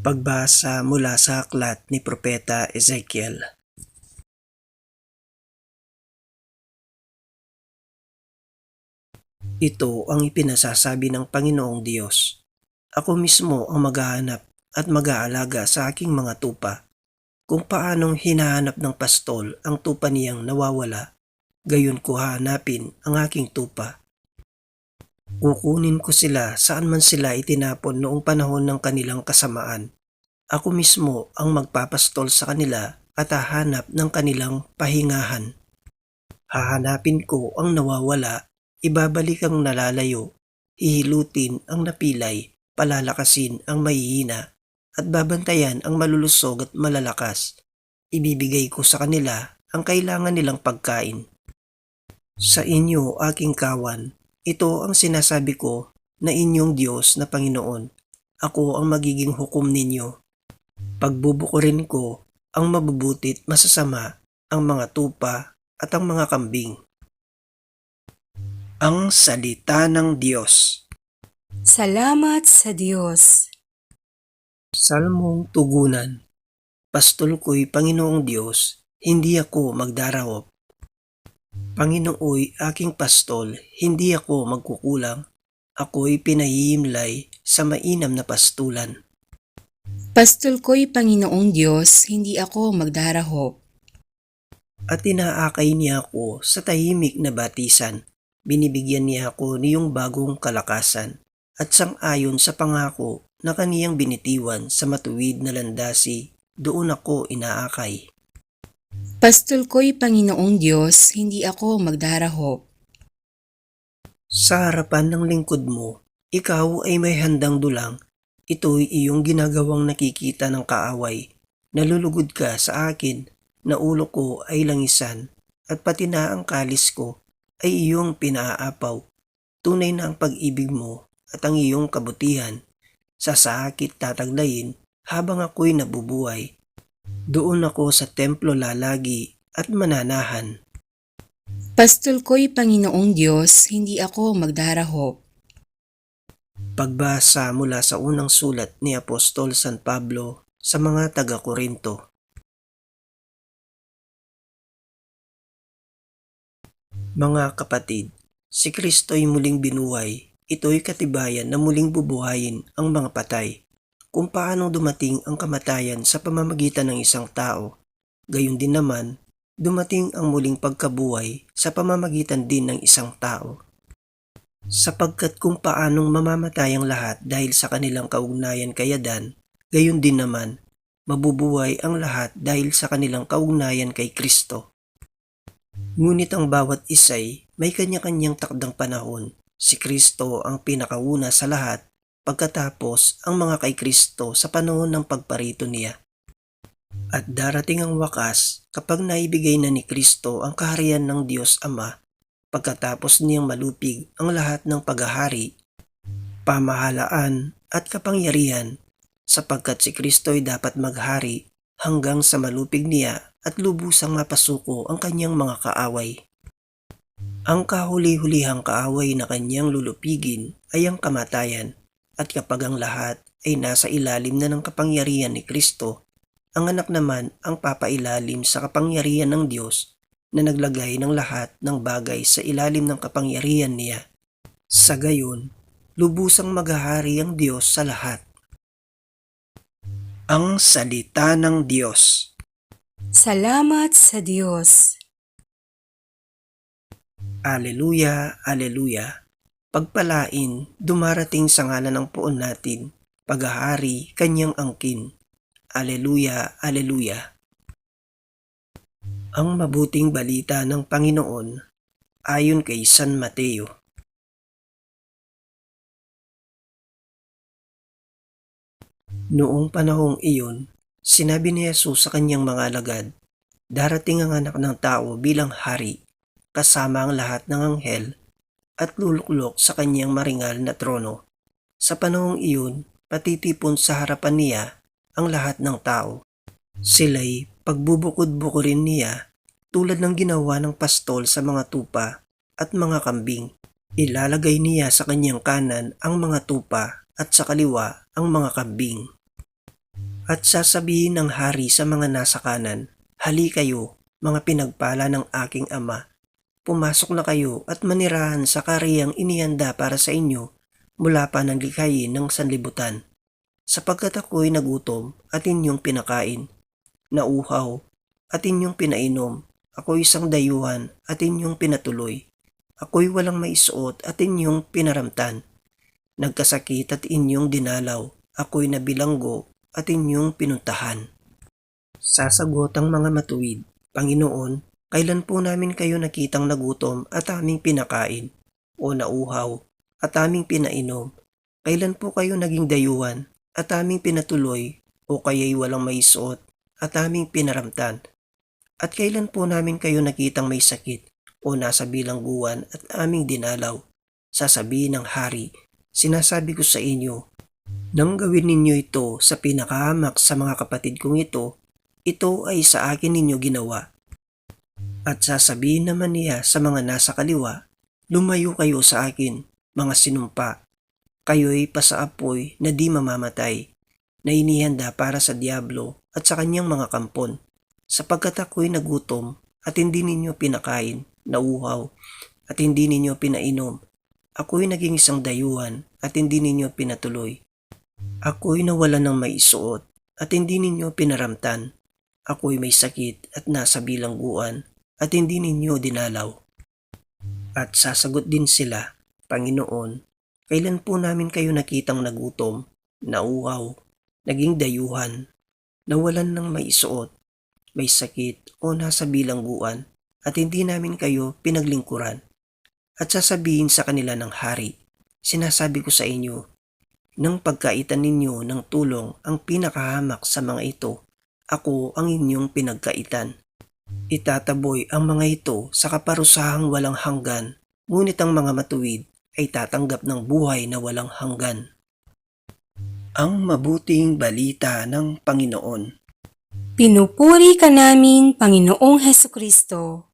Pagbasa mula sa aklat ni Propeta Ezekiel. Ito ang ipinasasabi ng Panginoong Diyos. Ako mismo ang maghahanap at mag-aalaga sa aking mga tupa. Kung paanong hinahanap ng pastol ang tupa niyang nawawala, gayon ko hahanapin ang aking tupa. Kukunin ko sila saan man sila itinapon noong panahon ng kanilang kasamaan. Ako mismo ang magpapastol sa kanila at hahanap ng kanilang pahingahan. Hahanapin ko ang nawawala, ibabalik ang nalalayo, hihilutin ang napilay, palalakasin ang mahihina, at babantayan ang malulusog at malalakas. Ibibigay ko sa kanila ang kailangan nilang pagkain. Sa inyo, aking kawan, ito ang sinasabi ko na inyong Diyos na Panginoon. Ako ang magiging hukom ninyo. Pagbubukurin ko ang mabubutit masasama, ang mga tupa at ang mga kambing. Ang Salita ng Diyos Salamat sa Diyos. Salmong Tugunan Pastol ko'y Panginoong Diyos, hindi ako magdarahop. Panginooy aking pastol, hindi ako magkukulang. Ako'y pinahihimlay sa mainam na pastulan. Pastol ko'y Panginoong Diyos, hindi ako magdarahop. At inaakay niya ako sa tahimik na batisan. Binibigyan niya ako niyong bagong kalakasan at sang-ayon sa pangako na kaniyang binitiwan sa matuwid na landasi, doon ako inaakay. Pastol ko'y Panginoong Diyos, hindi ako magdarahop. Sa harapan ng lingkod mo, ikaw ay may handang dulang. Ito'y iyong ginagawang nakikita ng kaaway. Nalulugod ka sa akin, na ulo ko ay langisan, at pati na ang kalis ko ay iyong pinaapaw. Tunay na ang pag-ibig mo at ang iyong kabutihan. Sa sakit tataglayin habang ako'y nabubuhay. Doon ako sa templo lalagi at mananahan. Pastol ko'y Panginoong Diyos, hindi ako magdarahop. Pagbasa mula sa unang sulat ni Apostol San Pablo sa mga taga-Korinto. Mga kapatid, si Kristo'y muling binuhay. Ito'y katibayan na muling bubuhayin ang mga patay. Kung paano dumating ang kamatayan sa pamamagitan ng isang tao, gayon din naman, dumating ang muling pagkabuhay sa pamamagitan din ng isang tao. Sapagkat kung paanong mamamatay ang lahat dahil sa kanilang kaugnayan kay Adan, gayon din naman, mabubuhay ang lahat dahil sa kanilang kaugnayan kay Kristo. Ngunit ang bawat isay may kanya-kanyang takdang panahon. Si Kristo ang pinakauna sa lahat, pagkatapos ang mga kay Kristo sa panahon ng pagparito niya. At darating ang wakas kapag naibigay na ni Kristo ang kaharian ng Diyos Ama pagkatapos niyang malupig ang lahat ng paghahari, pamahalaan at kapangyarihan sapagkat si Kristo ay dapat maghari hanggang sa malupig niya at lubusang mapasuko ang kanyang mga kaaway. Ang kahuli-hulihang kaaway na kanyang lulupigin ay ang kamatayan at kapag ang lahat ay nasa ilalim na ng kapangyarihan ni Kristo, ang anak naman ang papailalim sa kapangyarihan ng Diyos na naglagay ng lahat ng bagay sa ilalim ng kapangyarihan niya. Sa gayon, lubusang maghahari ang Diyos sa lahat. Ang Salita ng Diyos Salamat sa Diyos. Aleluya, Aleluya. Pagpalain, dumarating sa ngalan ng poon natin, paghahari, kanyang angkin. Aleluya, Aleluya. Ang mabuting balita ng Panginoon ayon kay San Mateo. Noong panahong iyon, sinabi ni Jesus sa kanyang mga alagad, Darating ang anak ng tao bilang hari, kasama ang lahat ng anghel, at luluklok sa kanyang maringal na trono. Sa panahong iyon, patitipon sa harapan niya ang lahat ng tao. Sila'y pagbubukod-bukurin niya tulad ng ginawa ng pastol sa mga tupa at mga kambing. Ilalagay niya sa kanyang kanan ang mga tupa at sa kaliwa ang mga kambing. At sasabihin ng hari sa mga nasa kanan, Hali kayo, mga pinagpala ng aking ama. Pumasok na kayo at manirahan sa kariyang inihanda para sa inyo mula pa ng likhayin ng sanlibutan. Sapagkat ako'y nagutom at inyong pinakain, nauhaw at inyong pinainom, ako'y isang dayuhan at inyong pinatuloy. Ako'y walang maisuot at inyong pinaramtan. Nagkasakit at inyong dinalaw, ako'y nabilanggo at inyong pinuntahan. Sasagot ang mga matuwid, Panginoon, kailan po namin kayo nakitang nagutom at aming pinakain, o nauhaw at aming pinainom? Kailan po kayo naging dayuhan at aming pinatuloy, o kaya'y walang maisuot at aming pinaramtan? At kailan po namin kayo nakitang may sakit o nasa bilangguan at aming dinalaw? Sasabihin ng hari, sinasabi ko sa inyo, nang gawin ninyo ito sa pinakahamak sa mga kapatid kong ito, ito ay sa akin ninyo ginawa. At sasabihin naman niya sa mga nasa kaliwa, lumayo kayo sa akin, mga sinumpa. Kayo'y pasaapoy na di mamamatay, na inihanda para sa Diablo at sa kanyang mga kampon, sapagkat ako'y nagutom at hindi ninyo pinakain, nauhaw, at hindi ninyo pinainom. Ako'y naging isang dayuhan at hindi ninyo pinatuloy. Ako'y nawalan ng maisuot at hindi ninyo pinaramtan. Ako'y may sakit at nasa bilangguan at hindi ninyo dinalaw. At sasagot din sila, Panginoon, kailan po namin kayo nakitang nagutom, nauhaw, naging dayuhan, nawalan ng maisuot, may sakit o nasa bilangguan at hindi namin kayo pinaglingkuran. At sasabihin sa kanila ng hari, sinasabi ko sa inyo, nang pagkaitan ninyo ng tulong ang pinakahamak sa mga ito, ako ang inyong pinagkaitan. Itataboy ang mga ito sa kaparusahang walang hanggan, ngunit ang mga matuwid ay tatanggap ng buhay na walang hanggan. Ang mabuting balita ng Panginoon. Pinupuri ka namin, Panginoong Heso Kristo.